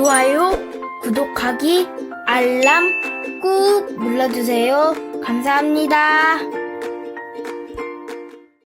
좋아요, 구독하기, 알람 꾹 눌러주세요. 감사합니다.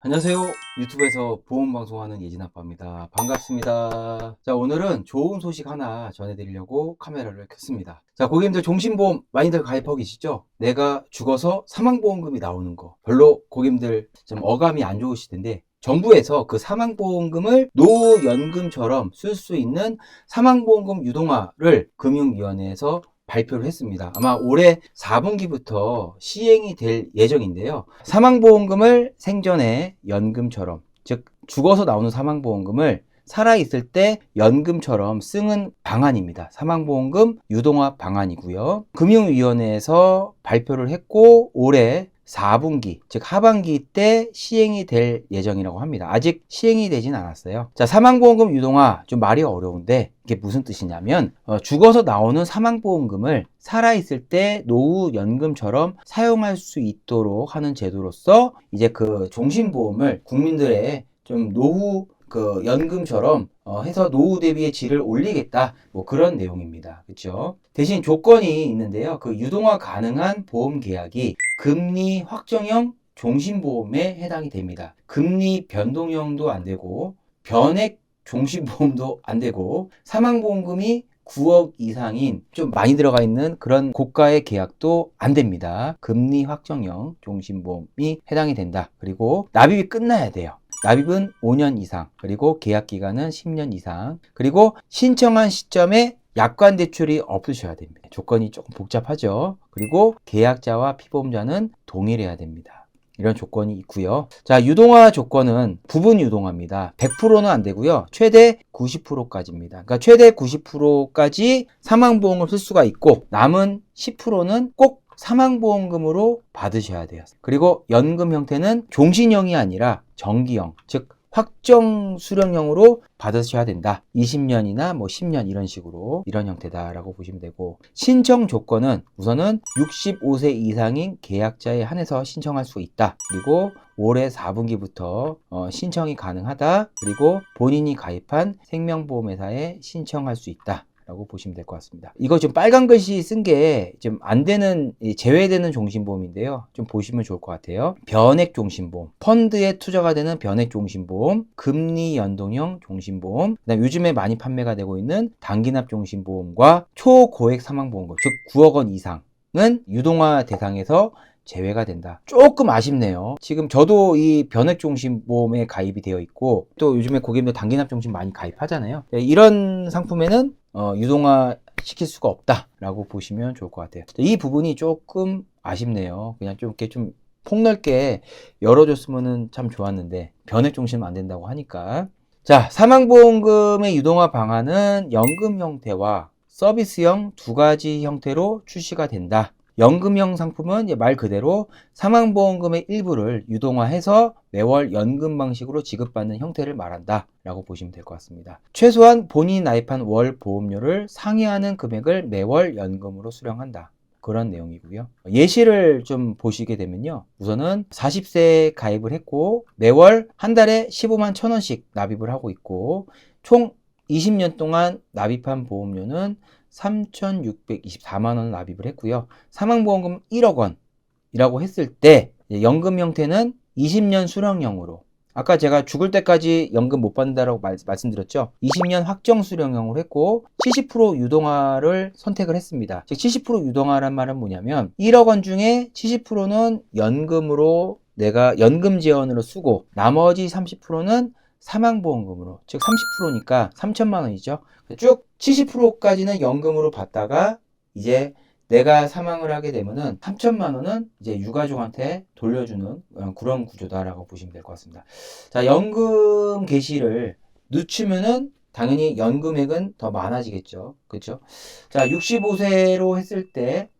안녕하세요. 유튜브에서 보험 방송하는 예진 아빠입니다. 반갑습니다. 자, 오늘은 좋은 소식 하나 전해드리려고 카메라를 켰습니다. 자, 고객님들 종신보험 많이들 가입하고 계시죠? 내가 죽어서 사망보험금이 나오는 거. 별로 고객님들 좀 어감이 안 좋으실 텐데, 정부에서 그 사망보험금을 노연금처럼 쓸 수 있는 사망보험금 유동화를 금융위원회에서 발표를 했습니다. 아마 올해 4분기부터 시행이 될 예정인데요. 사망보험금을 생전에 연금처럼, 즉, 죽어서 나오는 사망보험금을 살아있을 때 연금처럼 쓰는 방안입니다. 사망보험금 유동화 방안이고요. 금융위원회에서 발표를 했고, 올해 4분기, 즉 하반기 때 시행이 될 예정이라고 합니다. 아직 시행이 되진 않았어요. 자, 사망보험금 유동화 좀 말이 어려운데 이게 무슨 뜻이냐면 어, 죽어서 나오는 사망보험금을 살아있을 때 노후연금처럼 사용할 수 있도록 하는 제도로서 이제 그 종신보험을 국민들의 좀 노후 그 연금처럼 어, 해서 노후 대비의 질을 올리겠다 뭐 그런 내용입니다. 그렇죠? 대신 조건이 있는데요. 그 유동화 가능한 보험 계약이 금리 확정형 종신보험에 해당이 됩니다. 금리 변동형도 안 되고 변액 종신보험도 안 되고 사망보험금이 9억 이상인 좀 많이 들어가 있는 그런 고가의 계약도 안 됩니다. 금리 확정형 종신보험이 해당이 된다. 그리고 납입이 끝나야 돼요. 납입은 5년 이상, 그리고 계약 기간은 10년 이상, 그리고 신청한 시점에 약관 대출이 없으셔야 됩니다. 조건이 조금 복잡하죠. 그리고 계약자와 피보험자는 동일해야 됩니다. 이런 조건이 있고요. 자, 유동화 조건은 부분 유동화입니다. 100%는 안 되고요. 최대 90%까지입니다. 그러니까 최대 90%까지 사망보험을 쓸 수가 있고 남은 10%는 꼭 사망보험금으로 받으셔야 돼요. 그리고 연금 형태는 종신형이 아니라 정기형, 즉 확정 수령형으로 받으셔야 된다. 20년이나 뭐 10년 이런 식으로 이런 형태다라고 보시면 되고 신청 조건은 우선은 65세 이상인 계약자에 한해서 신청할 수 있다. 그리고 올해 4분기부터 어, 신청이 가능하다. 그리고 본인이 가입한 생명보험회사에 신청할 수 있다. 라고 보시면 될 것 같습니다. 이거 좀 빨간 글씨 쓴 게 좀 안 되는 제외되는 종신보험인데요. 좀 보시면 좋을 것 같아요. 변액 종신보험, 펀드에 투자가 되는 변액 종신보험, 금리 연동형 종신보험, 그 다음 요즘에 많이 판매가 되고 있는 단기납 종신보험과 초고액 사망보험금, 즉 9억 원 이상은 유동화 대상에서 제외가 된다. 조금 아쉽네요. 지금 저도 이 변액종신보험에 가입이 되어 있고 또 요즘에 고객님들 단기납종신 많이 가입하잖아요. 네, 이런 상품에는 어, 유동화 시킬 수가 없다라고 보시면 좋을 것 같아요. 이 부분이 조금 아쉽네요. 그냥 좀 이렇게 좀 폭넓게 열어줬으면 참 좋았는데 변액종신은 안 된다고 하니까 자 사망보험금의 유동화 방안은 연금 형태와 서비스형 두 가지 형태로 출시가 된다. 연금형 상품은 말 그대로 사망보험금의 일부를 유동화해서 매월 연금 방식으로 지급받는 형태를 말한다 라고 보시면 될 것 같습니다. 최소한 본인이 나입한 월 보험료를 상회하는 금액을 매월 연금으로 수령한다. 그런 내용이고요. 예시를 좀 보시게 되면요. 우선은 40세 가입을 했고 매월 한 달에 15만 천 원씩 납입을 하고 있고 총 20년 동안 납입한 보험료는 3,624만 원을 납입을 했고요. 사망보험금 1억 원이라고 했을 때 연금 형태는 20년 수령형으로 아까 제가 죽을 때까지 연금 못 받는다라고 말, 말씀드렸죠. 20년 확정 수령형으로 했고 70% 유동화를 선택을 했습니다. 즉 70% 유동화란 말은 뭐냐면 1억 원 중에 70%는 연금으로 내가 연금 지원으로 쓰고 나머지 30%는 사망보험금으로 즉 30%니까 3천만 원이죠. 쭉 70%까지는 연금으로 받다가 이제 내가 사망을 하게 되면은 3천만 원은 이제 유가족한테 돌려주는 그런 구조다라고 보시면 될 것 같습니다. 자, 연금 개시를 늦추면은 당연히 연금액은 더 많아지겠죠. 그렇죠? 자, 65세로 했을 때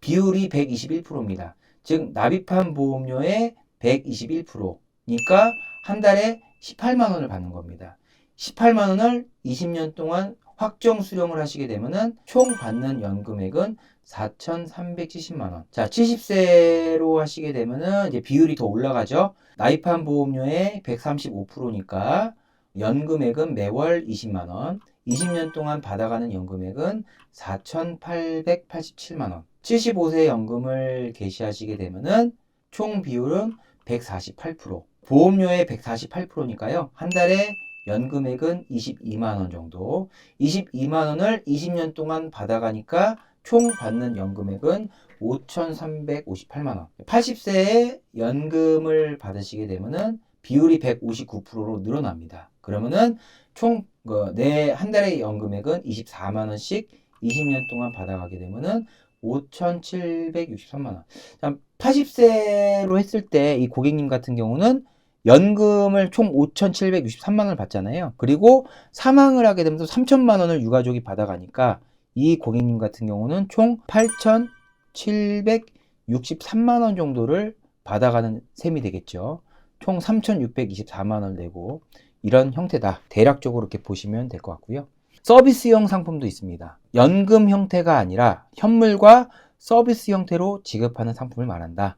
비율이 121%입니다. 즉 납입한 보험료의 121%니까 한 달에 18만 원을 받는 겁니다. 18만 원을 20년 동안 확정 수령을 하시게 되면은 총 받는 연금액은 4,370만 원. 자, 70세로 하시게 되면은 이제 비율이 더 올라가죠. 나입한 보험료의 135%니까 연금액은 매월 20만 원. 20년 동안 받아가는 연금액은 4,887만 원. 75세 연금을 개시하시게 되면은 총 비율은 148%. 보험료의 148%니까요. 한 달에 연금액은 22만 원 정도. 22만 원을 20년 동안 받아가니까 총 받는 연금액은 5,358만 원. 80세에 연금을 받으시게 되면은 비율이 159%로 늘어납니다. 그러면은 총, 내한 달의 연금액은 24만 원씩 20년 동안 받아가게 되면은 5,763만 원. 80세로 했을 때 이 고객님 같은 경우는 연금을 총 5,763만 원을 받잖아요. 그리고 사망을 하게 되면서 3천만 원을 유가족이 받아가니까 이 고객님 같은 경우는 총 8,763만 원 정도를 받아가는 셈이 되겠죠. 총 3,624만 원을 내고 이런 형태다. 대략적으로 이렇게 보시면 될 것 같고요. 서비스형 상품도 있습니다. 연금 형태가 아니라 현물과 서비스 형태로 지급하는 상품을 말한다.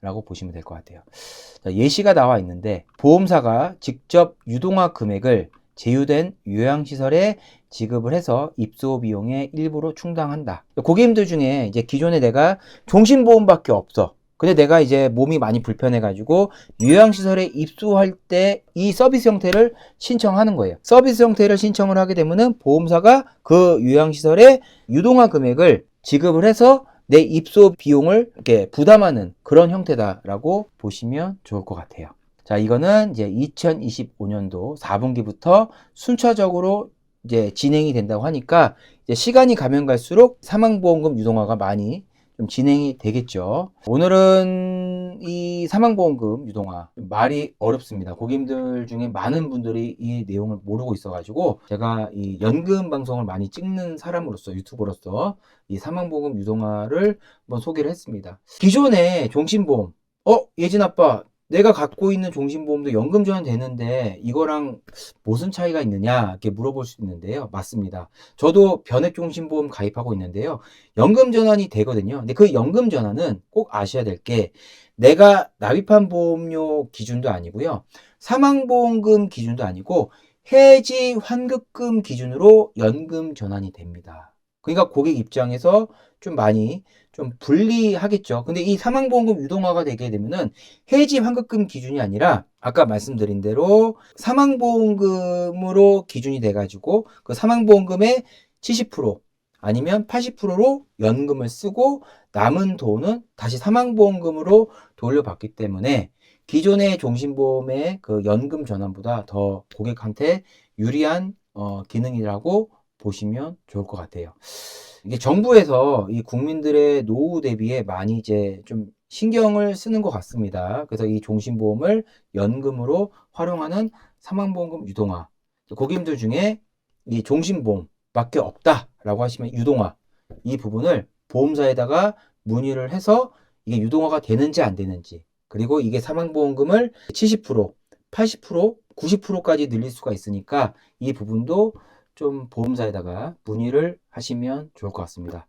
라고 보시면 될 것 같아요. 자, 예시가 나와 있는데 보험사가 직접 유동화 금액을 제휴된 요양시설에 지급을 해서 입소 비용의 일부로 충당한다. 고객님들 중에 이제 기존에 내가 종신보험밖에 없어. 근데 내가 이제 몸이 많이 불편해가지고 요양시설에 입소할 때 이 서비스 형태를 신청하는 거예요. 서비스 형태를 신청을 하게 되면은 보험사가 그 요양시설에 유동화 금액을 지급을 해서 내 입소 비용을 이렇게 부담하는 그런 형태다라고 보시면 좋을 것 같아요. 자, 이거는 이제 2025년도 4분기부터 순차적으로 이제 진행이 된다고 하니까 이제 시간이 가면 갈수록 사망보험금 유동화가 많이 좀 진행이 되겠죠. 오늘은 이 사망보험금 유동화 말이 어렵습니다. 고객님들 중에 많은 분들이 이 내용을 모르고 있어가지고 제가 이 연금 방송을 많이 찍는 사람으로서 유튜버로서 이 사망보험금 유동화를 한번 소개를 했습니다. 기존에 종신보험 어 예진 아빠 내가 갖고 있는 종신보험도 연금 전환 되는데 이거랑 무슨 차이가 있느냐 이렇게 물어볼 수 있는데요. 맞습니다. 저도 변액 종신보험 가입하고 있는데요. 연금 전환이 되거든요. 근데 그 연금 전환은 꼭 아셔야 될 게 내가 납입한 보험료 기준도 아니고요. 사망보험금 기준도 아니고 해지 환급금 기준으로 연금 전환이 됩니다. 그러니까 고객 입장에서 좀 많이 좀 불리하겠죠. 근데 이 사망보험금 유동화가 되게 되면은 해지 환급금 기준이 아니라 아까 말씀드린 대로 사망보험금으로 기준이 돼가지고 그 사망보험금의 70% 아니면 80%로 연금을 쓰고 남은 돈은 다시 사망보험금으로 돌려받기 때문에 기존의 종신보험의 그 연금 전환보다 더 고객한테 유리한 어, 기능이라고 보시면 좋을 것 같아요. 이게 정부에서 이 국민들의 노후 대비에 많이 이제 좀 신경을 쓰는 것 같습니다. 그래서 이 종신보험을 연금으로 활용하는 사망보험금 유동화. 고객님들 중에 이 종신보험밖에 없다라고 하시면 유동화. 이 부분을 보험사에다가 문의를 해서 이게 유동화가 되는지 안 되는지 그리고 이게 사망보험금을 70%, 80%, 90%까지 늘릴 수가 있으니까 이 부분도 좀 보험사에다가 문의를 하시면 좋을 것 같습니다.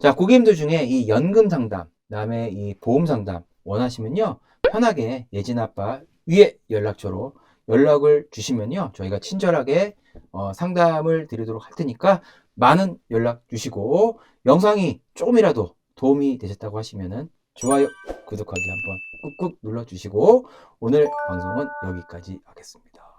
자, 고객님들 중에 이 연금 상담, 그다음에 이 보험 상담 원하시면요. 편하게 예진 아빠 위에 연락처로 연락을 주시면요. 저희가 친절하게 어, 상담을 드리도록 할 테니까 많은 연락 주시고 영상이 조금이라도 도움이 되셨다고 하시면은 좋아요, 구독하기 한번 꾹꾹 눌러주시고 오늘 방송은 여기까지 하겠습니다.